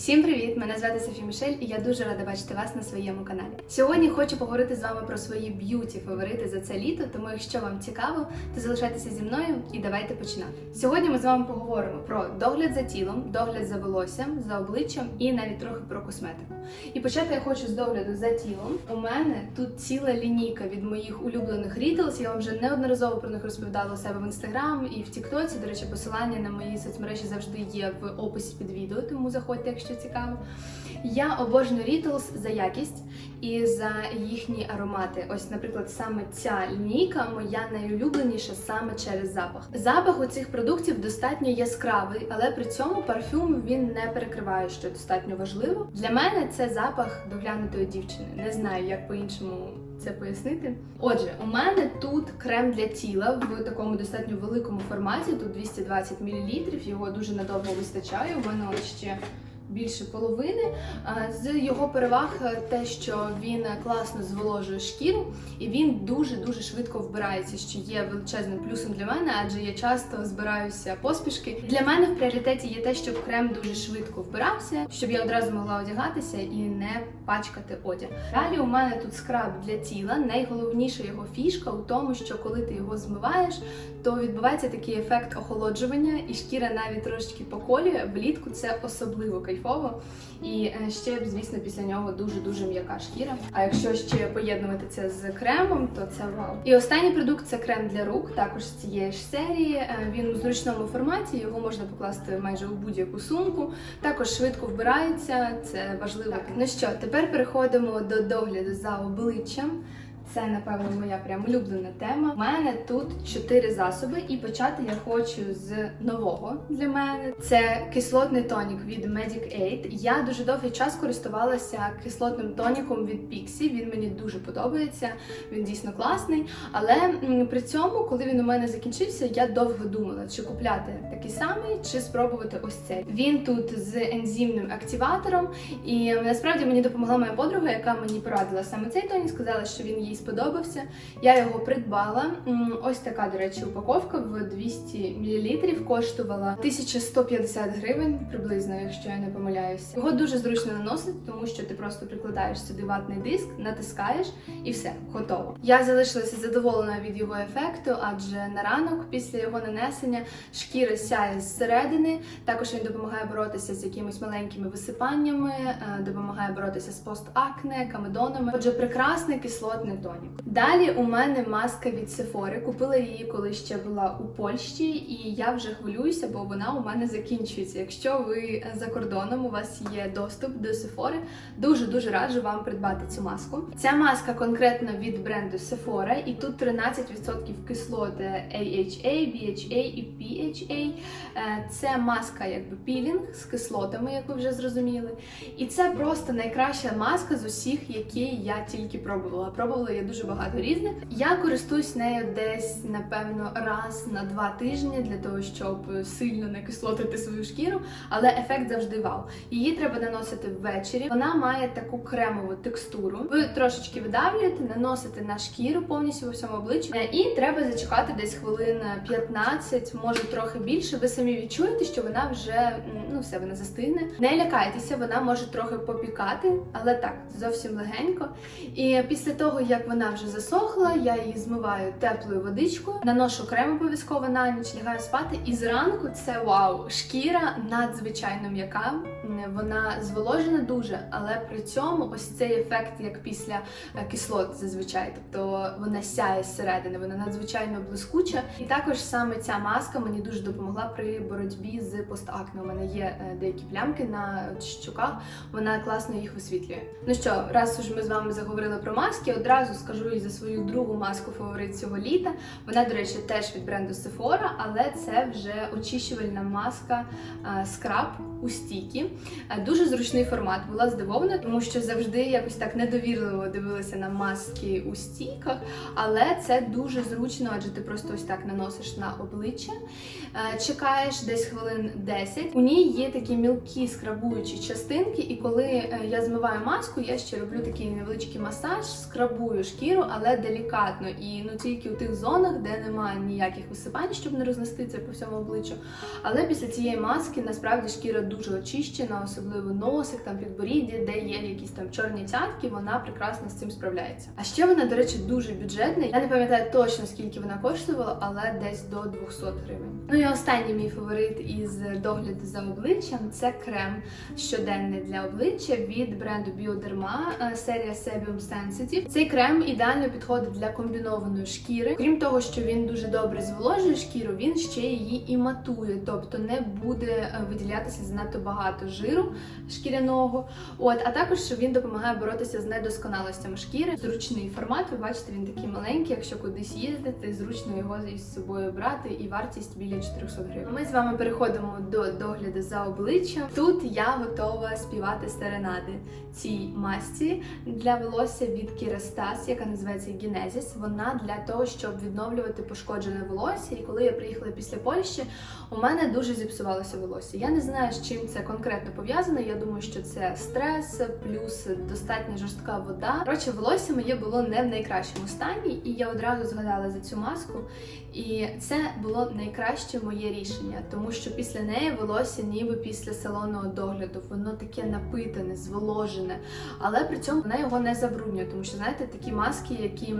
Всім привіт! Мене звати Софі Мішель, і я дуже рада бачити вас на своєму каналі. Сьогодні хочу поговорити з вами про свої б'юті фаворити за це літо. Тому, якщо вам цікаво, то залишайтеся зі мною і давайте починати. Сьогодні ми з вами поговоримо про догляд за тілом, догляд за волоссям, за обличчям і навіть трохи про косметику. І почати я хочу з догляду за тілом. У мене тут ціла лінійка від моїх улюблених рітелс. Я вам вже неодноразово про них розповідала у себе в інстаграм і в Тіктоці. До речі, посилання на мої соцмережі завжди є в описі під відео, тому заходьте, якщо цікаво. Я обожнюю Рітлс за якість і за їхні аромати. Ось, наприклад, саме ця лінійка моя найулюбленіша саме через запах. Запах у цих продуктів достатньо яскравий, але при цьому парфюм він не перекриває, що достатньо важливо. Для мене це запах доглянутої дівчини. Не знаю, як по-іншому. Це пояснити. Отже, у мене тут крем для тіла в такому достатньо великому форматі. Тут 220 мл, його дуже надовго вистачає. У мене ще більше половини. З його переваг е, те, що він класно зволожує шкіру, і він дуже дуже швидко вбирається, що є величезним плюсом для мене, адже я часто збираюся поспішки. Для мене в пріоритеті є те, щоб крем дуже швидко вбирався, щоб я одразу могла одягатися і не пачкати одяг. Далі у мене тут скраб для тіла. Найголовніша його фішка у тому, що коли ти його змиваєш, то відбувається такий ефект охолоджування, і шкіра навіть трошечки поколює. Влітку це особливо кайфово. І е, ще, звісно, після нього дуже-дуже м'яка шкіра. А якщо ще поєднувати це з кремом, то це вау. І останній продукт це крем для рук, також з цієї ж серії. Е, Він у зручному форматі, його можна покласти майже у будь-яку сумку. Також швидко вбирається, це важливо. Так, ну що, тепер переходимо до догляду за обличчям. Це, напевно, моя прям улюблена тема. У мене тут чотири засоби, і почати я хочу з нового для мене. Це кислотний тонік від Medic Aid. Я дуже довгий час користувалася кислотним тоніком від Pixie. Він мені дуже подобається, він дійсно класний. Але при цьому, коли він у мене закінчився, я довго думала, чи купляти такий самий, чи спробувати ось цей. Він тут з ензимним активатором, і насправді мені допомогла моя подруга, яка мені порадила саме цей тонік, сказала, що він їй сподобався. Я його придбала. Ось така, до речі, упаковка в 200 мл коштувала 1150 гривень приблизно, якщо я не помиляюся. Його дуже зручно наносити, тому що ти просто прикладаєш сюди ватний диск, натискаєш і все, готово. Я залишилася задоволена від його ефекту, адже на ранок після його нанесення шкіра сяє зсередини. Також він допомагає боротися з якимись маленькими висипаннями, е, допомагає боротися з постакне, камедонами. Отже, прекрасний кислотний тонік. Далі у мене маска від Sephora. Купила її, коли ще була у Польщі, і я вже хвилююся, бо вона у мене закінчується. Якщо ви за кордоном, у вас є доступ до Sephora, дуже дуже раджу вам придбати цю маску. Ця маска конкретно від бренду Sephora, і тут 13% кислоти AHA, BHA і PHA. Е, Це маска, якби пілінг з кислотами, як ви вже зрозуміли. І це просто найкраща маска з усіх, які я тільки пробувала. Пробувала я дуже багато різних. Я користуюсь нею десь, напевно, раз на два тижні для того, щоб сильно не кислотити свою шкіру, але ефект завжди вау. Її треба наносити ввечері. Вона має таку кремову текстуру. Ви трошечки видавлюєте, наносите на шкіру повністю по всьому обличчю. Е, І треба зачекати десь хвилин 15, може трохи більше. Ви самі відчуєте, що вона вже ну все вона застигне. Не лякайтеся, вона може трохи попікати, але так зовсім легенько. І після того, як вона вже засохла, я її змиваю теплою водичкою, наношу крем обов'язково на ніч, лягаю спати. І зранку це вау! Шкіра надзвичайно м'яка, вона зволожена дуже, але при цьому ось цей ефект, як після е, кислот зазвичай, тобто вона сяє зсередини, вона надзвичайно блискуча. І також саме ця маска мені дуже допомогла при боротьбі з постакне. У мене є е, деякі плямки на щуках, вона класно їх висвітлює. Ну що, раз уж ми з вами заговорили про маски, одразу скажу і за свою другу маску фаворит цього літа. Вона, до речі, теж від бренду Sephora, але це вже очищувальна маска е, скраб у стікі. Е, Дуже зручний формат. Була здивована, тому що завжди якось так недовірливо дивилася на маски у стійках, але це дуже зручно, адже ти просто ось так наносиш на обличчя, е, чекаєш десь хвилин 10. У ній є такі мілкі скрабуючі частинки, і коли я змиваю маску, я ще роблю такий невеличкий масаж, скрабую шкіру, але делікатно і ну тільки у тих зонах, де немає ніяких висипань, щоб не рознести це по всьому обличчю. Але після цієї маски насправді шкіра дуже очищена, особливо носик, там підборіддя, де є якісь там чорні цятки, вона прекрасно з цим справляється. А ще вона, до речі, дуже бюджетна. Я не пам'ятаю точно скільки вона коштувала, але десь до 200 гривень. Ну і останній мій фаворит із догляду за обличчям це крем щоденний для обличчя від бренду Bioderma, е, серія Sebium Sensitive. Цей крем ідеально підходить для комбінованої шкіри. Крім того, що він дуже добре зволожує шкіру, він ще її і матує, тобто не буде е, виділятися занадто багато жиру шкіряного. От, а також він допомагає боротися з недосконалостями шкіри. Зручний формат, ви бачите, він такий маленький. Якщо кудись їздити, зручно його із собою брати, і вартість біля 400 гривень. Ми з вами переходимо до догляду за обличчям. Тут я готова співати серенади цій масці для волосся від Kerastase, яка називається Genesis. Вона для того, щоб відновлювати пошкоджене волосся. І коли я приїхала після Польщі, у мене дуже зіпсувалося волосся. Я не знаю, з чим це конкретно пов'язано. Я думаю, що це стрес, плюс достатньо жорстка вода. Коротше, волосся моє було не в найкращому стані, і я одразу згадала за цю маску. І це було найкраще моє рішення, тому що після неї волосся, ніби після салонного догляду, воно таке напитане, зволожене, але при цьому вона його не забруднює, тому що знаєте, такі маски, які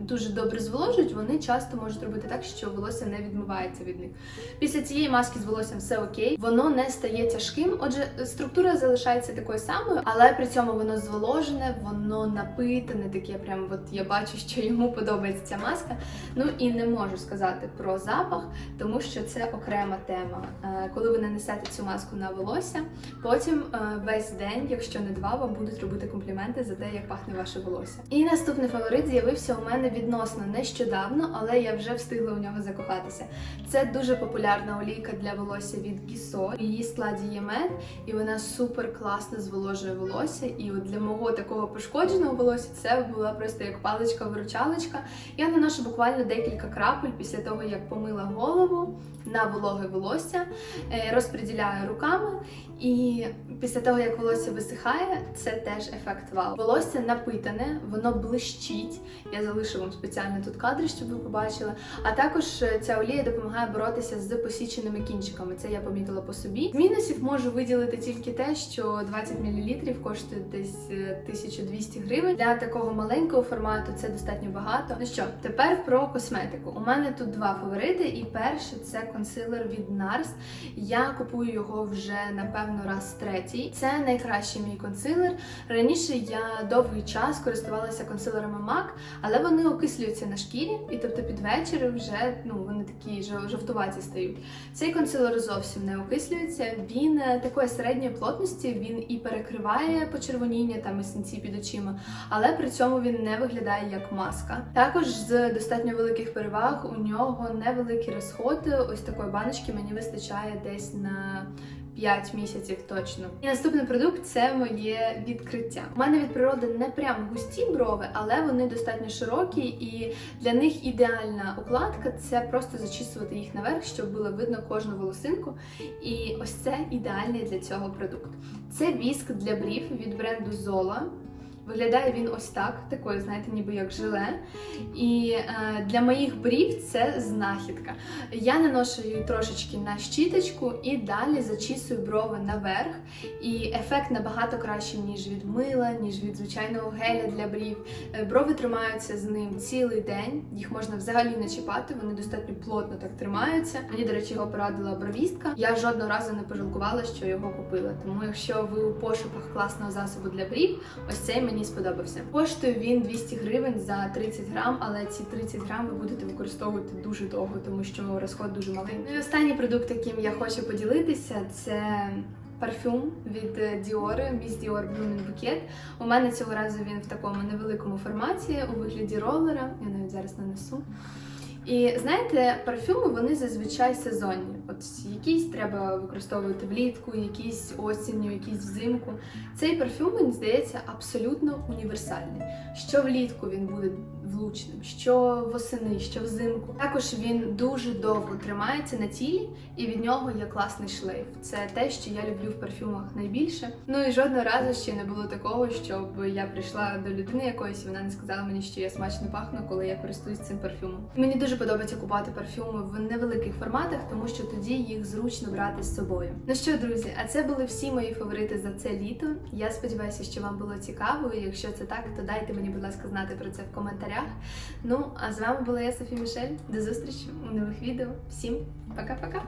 дуже добре зволожують, вони часто можуть робити так, що волосся не відмивається від них. Після цієї маски з волоссям все окей, воно не стає тяжким. Отже, структура залишається такою самою, але при цьому воно зволожене, воно напитане, таке прям от я бачу, що йому подобається ця маска. Ну і не можу сказати про запах, тому що це окрема тема. Е, Коли ви нанесете цю маску на волосся, потім е, весь день, якщо не два, вам будуть робити компліменти за те, як пахне ваше волосся. І наступний фаворит з'явився у мене відносно нещодавно, але я вже встигла у нього закохатися. Це дуже популярна олійка для волосся від Гісо. В її складі є мед, і вона супер класно зволожує волосся. І от для мого такого пошкодженого волосся це була просто як паличка-виручалочка. Я наношу буквально декілька крапель після того, як помила голову на вологе волосся, е, розподіляю руками, і після того, як волосся висихає, це теж ефект вау. Волосся напитане, воно блищить. Я залишу вам спеціально тут кадри, щоб ви побачили. А також е, ця олія допомагає боротися з посіченими кінчиками. Це я помітила по собі. З мінусів можу виділити тільки те, що 20 мл коштує десь е, 1200 гривень. Для такого маленького формату це достатньо багато. Ну що, тепер про косметику. У мене тут два фаворити, і перший це консилер від NARS. Я купую його вже напевно раз третій. Це найкращий мій консилер. Раніше я довгий час користувалася консилерами MAC, але вони окислюються на шкірі, і тобто під вечір вже ну вони такі жовтуваті стають. Цей консилер зовсім не окислюється. Він е, такої середньої плотності, він і перекриває почервоніння там і синці під очима, але при цьому він не виглядає як маска. Також з достатньо великих переваг у нього невеликий розход. Ось такої баночки мені вистачає десь на 5 місяців точно. І наступний продукт це моє відкриття. У мене від природи не прям густі брови, але вони достатньо широкі, і для них ідеальна укладка це просто зачісувати їх наверх, щоб було видно кожну волосинку. І ось це ідеальний для цього продукт. Це віск для брів від бренду Zola. Виглядає він ось так, такою, знаєте, ніби як желе. І е, для моїх брів це знахідка. Я наношу її трошечки на щіточку і далі зачісую брови наверх. І ефект набагато кращий, ніж від мила, ніж від звичайного геля для брів. Е, Брови тримаються з ним цілий день, їх можна взагалі не чіпати, вони достатньо плотно так тримаються. Мені, до речі, його порадила бровістка. Я жодного разу не пожалкувала, що його купила. Тому, якщо ви у пошуках класного засобу для брів, ось цей мені сподобався. Коштує він 200 гривень за 30 грам, але ці 30 грам ви будете використовувати дуже довго, тому що розход дуже малий. Ну і останній продукт, яким я хочу поділитися, це. Парфюм від Dior, Miss Dior Blooming Bouquet. У мене цього разу він в такому невеликому форматі у вигляді ролера. Я навіть зараз нанесу. І знаєте, парфюми вони зазвичай сезонні. От якісь треба використовувати влітку, якісь осінню, якісь взимку. Цей парфюм, мені здається, абсолютно універсальний. Що влітку він буде влучним, що восени, що взимку. Також він дуже довго тримається на тілі, і від нього є класний шлейф. Це те, що я люблю в парфюмах найбільше. Ну і жодного разу ще не було такого, щоб я прийшла до людини якоїсь, і вона не сказала мені, що я смачно пахну, коли я користуюсь цим парфюмом. Мені дуже подобається купати парфюми в невеликих форматах, тому що тоді їх зручно брати з собою. Ну що, друзі, а це були всі мої фаворити за це літо. Я сподіваюся, що вам було цікаво. Якщо це так, то дайте мені, будь ласка, знати про це в коментарях коментарях. Ну, а з вами була я Софі Мішель. До зустрічі у нових відео. Всім пока-пока!